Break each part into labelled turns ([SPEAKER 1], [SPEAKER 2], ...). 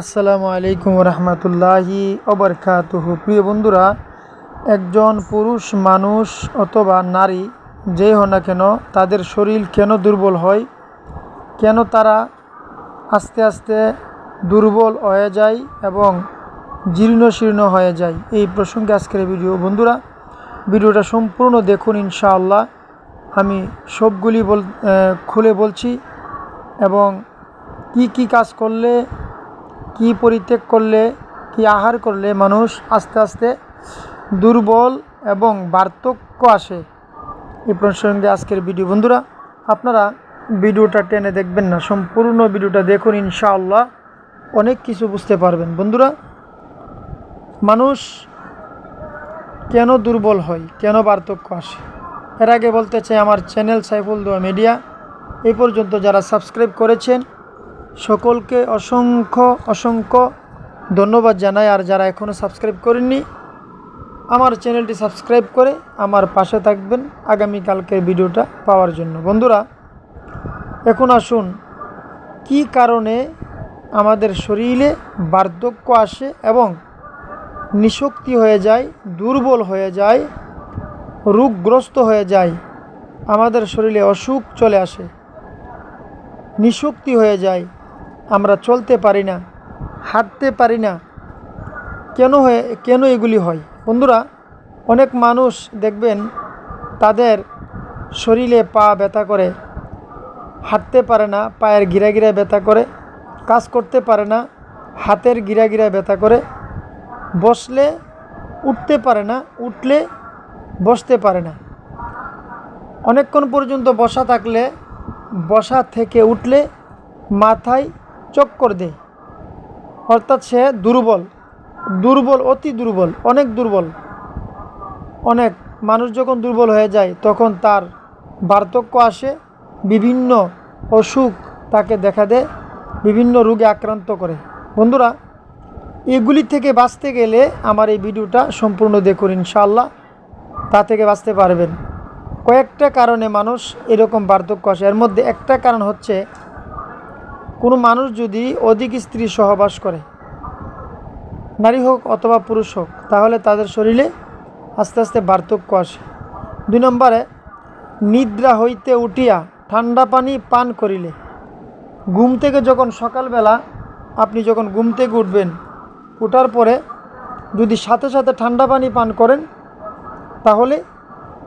[SPEAKER 1] আসসালামু আলাইকুম রহমতুল্লাহি অবরকাতুহু প্রিয় বন্ধুরা, একজন পুরুষ মানুষ অথবা নারী যেই হন না কেন, তাদের শরীর কেন দুর্বল হয়? কেন তারা আস্তে আস্তে দুর্বল হয়ে যায় এবং জীর্ণ শীর্ণ হয়ে যায়? এই প্রসঙ্গে আজকের ভিডিও। বন্ধুরা, ভিডিওটা সম্পূর্ণ দেখুন ইনশাআল্লাহ। আমি সবগুলি বল খুলে বলছি এবং কি কি কাজ করলে কি পরিত্যাগ করলে, কি আহার করলে মানুষ আস্তে আস্তে দুর্বল এবং বার্ধক্য আসে? এই প্রসঙ্গে আজকের ভিডিও বন্ধুরা, আপনারা ভিডিওটা টেনে দেখবেন না, সম্পূর্ণ ভিডিওটা দেখুন, ইনশাআল্লাহ অনেক কিছু বুঝতে পারবেন। বন্ধুরা, মানুষ কেন দুর্বল হয়, কেন বার্ধক্য আসে? এর আগে বলতে চাই, আমার চ্যানেল সাইফুল দোয়া মিডিয়া, এই পর্যন্ত যারা সাবস্ক্রাইব করেছেন সকলকে অসংখ্য অসংখ্য ধন্যবাদ জানাই। আর যারা এখনও সাবস্ক্রাইব করেননি, আমার চ্যানেলটি সাবস্ক্রাইব করে আমার পাশে থাকবেন আগামীকালকের ভিডিওটা পাওয়ার জন্য। বন্ধুরা, এখন আসুন, কি কারণে আমাদের শরীরে বার্ধক্য আসে এবং নিশক্তি হয়ে যায়, দুর্বল হয়ে যায়, রোগগ্রস্ত হয়ে যায়, আমাদের শরীরে অসুখ চলে আসে, নিশক্তি হয়ে যায় আমরা চলতে পারি না, হাঁটতে পারি না। কেন হয়ে, কেন এগুলি হয়? বন্ধুরা, অনেক মানুষ দেখবেন তাদের শরীরে পা ব্যথা করে, হাঁটতে পারে না, পায়ের গিরা গিরা ব্যথা করে, কাজ করতে পারে না, হাতের গিরা গিরা ব্যথা করে, বসলে উঠতে পারে না, উঠলে বসতে পারে না। অনেকক্ষণ পর্যন্ত বসা থাকলে, বসা থেকে উঠলে মাথায় চক্কর দেয় অর্থাৎ সে দুর্বল দুর্বল, অতি দুর্বল, অনেক দুর্বল। অনেক মানুষ যখন দুর্বল হয়ে যায়, তখন তার বার্ধক্য আসে, বিভিন্ন অসুখ তাকে দেখা দেয়, বিভিন্ন রোগে আক্রান্ত করে। বন্ধুরা, এগুলি থেকে বাঁচতে গেলে আমার এই ভিডিওটা সম্পূর্ণ দেখুন ইনশাআল্লাহ, তা থেকে বাঁচতে পারবেন। কয়েকটা কারণে মানুষ এরকম বার্ধক্য আসে। এর মধ্যে একটা কারণ হচ্ছে কোনো মানুষ যদি অধিক স্ত্রী সহবাস করে, নারী হোক অথবা পুরুষ হোক, তাহলে তাদের শরীরে আস্তে আস্তে বার্ধক্য আসে। দুই নম্বরে, নিদ্রা হইতে উঠিয়া ঠান্ডা পানি পান করিলে। ঘুম থেকে যখন সকালবেলা আপনি যখন ঘুম থেকে উঠবেন ওঠার পরে যদি সাথে সাথে ঠান্ডা পানি পান করেন, তাহলে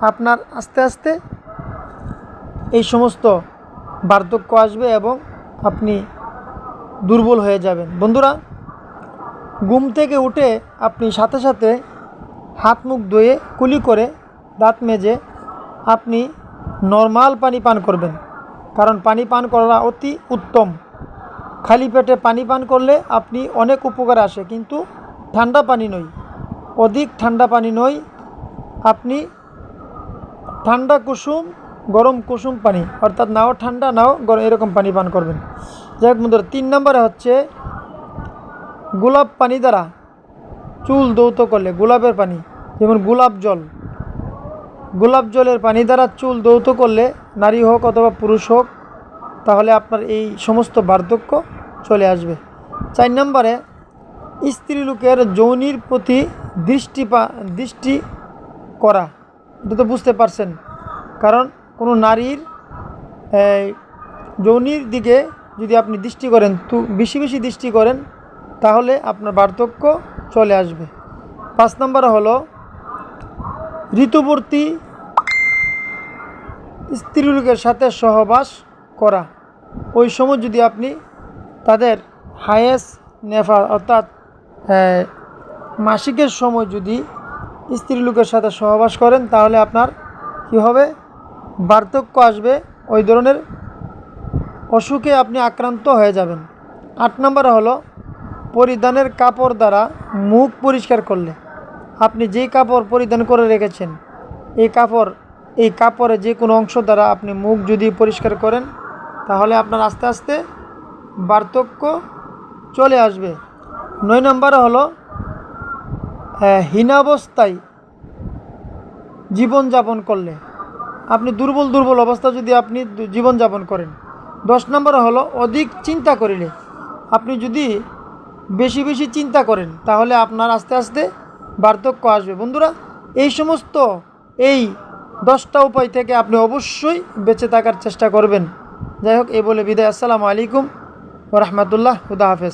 [SPEAKER 1] আপনার আস্তে আস্তে এই সমস্ত বার্ধক্য আসবে এবং আপনি দুর্বল হয়ে যাবেন। বন্ধুরা, ঘুম থেকে উঠে আপনি সাথে সাথে হাত মুখ ধুয়ে কুলি করে দাঁত মেজে আপনি নর্মাল পানি পান করবেন। কারণ পানি পান করা অতি উত্তম। খালি পেটে পানি পান করলে আপনি অনেক উপকার আসে, কিন্তু ঠান্ডা পানি নয়। অধিক ঠান্ডা পানি নয়, আপনি ঠান্ডা কুসুম গরম কুসুম পানি, অর্থাৎ নাও ঠান্ডা, নাও গরম, এরকম পানি পান করবেন। যাই হোক বন্ধুরা, তিন নম্বরে হচ্ছে গোলাপ পানি দ্বারা চুল দৌত করলে, গোলাপের পানি, যেমন গোলাপ জল। গোলাপ জলের পানি দ্বারা চুল দৌত করলে নারী হোক অথবা পুরুষ হোক, তাহলে আপনার এই সমস্ত বার্ধক্য চলে আসবে। চার নম্বরে, স্ত্রী লোকের যৌনির প্রতি দৃষ্টি দৃষ্টি করা। এটা তো বুঝতে পারছেন। কারণ কোনো নারীর যৌনির দিকে যদি আপনি দৃষ্টি করেন, তু, বেশি বেশি দৃষ্টি করেন, তাহলে আপনার বার্ধক্য চলে আসবে। পাঁচ নম্বর হলো, ঋতুবর্তী স্ত্রীলোকের সাথে সহবাস করা। ওই সময় যদি আপনি তাদের হায়েস নেফা, অর্থাৎ মাসিকের সময় যদি স্ত্রীলোকের সাথে সহবাস করেন, তাহলে আপনার কী হবে? বার্ধক্য আসবে, ওই ধরনের অসুখে আপনি আক্রান্ত হয়ে যাবেন। আট নম্বর হলো, পরিধানের কাপড় দ্বারা মুখ পরিষ্কার করলে। আপনি যেই কাপড় পরিধান করে রেখেছেন, এই কাপড়, এই কাপড়ে যে কোনো অংশ দ্বারা আপনি মুখ যদি পরিষ্কার করেন, তাহলে আপনার আস্তে আস্তে বার্ধক্য চলে আসবে। নয় নম্বরে হলো হীনাবস্থায় জীবনযাপন করলে। আপনি দুর্বল দুর্বল অবস্থা যদি আপনি জীবনযাপন করেন। দশ নম্বর হলো, অধিক চিন্তা করিলে। আপনি যদি বেশি বেশি চিন্তা করেন, তাহলে আপনার আস্তে আস্তে বার্ধক্য আসবে। বন্ধুরা, এই সমস্ত, এই দশটা উপায় থেকে আপনি অবশ্যই বেঁচে থাকার চেষ্টা করবেন। যাই হোক এই বলে বিদায়। আসসালামু আলাইকুম ও রহমতুল্লাহ। হুদা হাফেজ।